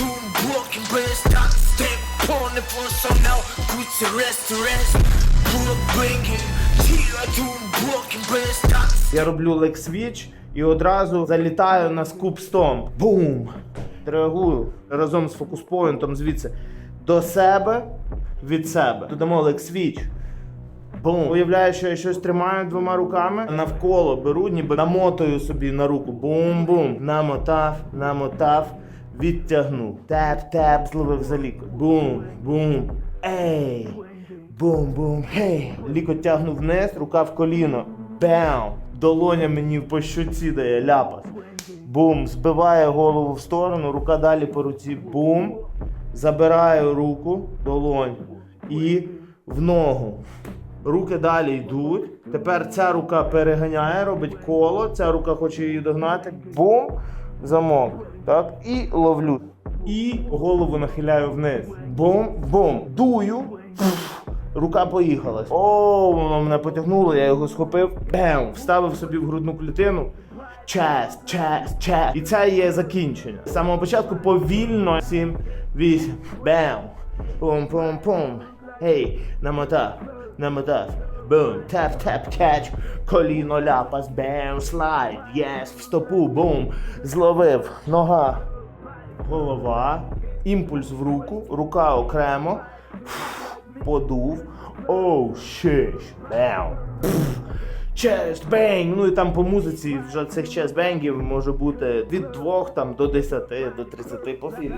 doing walking, it's not step on the phone, so now put the rest to rest. Pull up Я роблю лек свіч і одразу залітаю на скуп стом. Бум! Реагую разом з фокус-поінтом звідси до себе від себе. Додамо лек свіч. Бум. Уявляю, що я щось тримаю двома руками. Навколо беру, ніби намотую собі на руку. Бум-бум. Намотав, намотав, відтягнув. Теп-теп, зловив за лікоть. Бум, бум. Ей. Бум-бум. Гей. Лікоть тягну вниз, рука в коліно. Бам! Долоня мені по щоці дає ляпас. Бум, збиває голову в сторону, рука далі по руці. Бум. Забираю руку, долонь і в ногу. Руки далі йдуть. Тепер ця рука переганяє, робить коло, ця рука хоче її догнати. Бум! Замок. Так, і ловлю. І голову нахиляю вниз. Бум, бум. Дую. Рука поїхала. О, воно мене потягнуло, я його схопив, бем, вставив собі в грудну клітину. Чест, чест, чест. І це є закінчення. З самого початку повільно. 7, 8, бем. Пум, пум, пум. Гей, намотав, намотав. Бум, тап, тап, кетч, коліно ляпас, бем, слайд, єс, в стопу, бум, зловив, нога, голова, імпульс в руку, рука окремо, подув, оу, щиш, бем, чест, бенг, ну і там по музиці вже цих чест бенгів може бути від 2 там, до 10, до 30 по філі.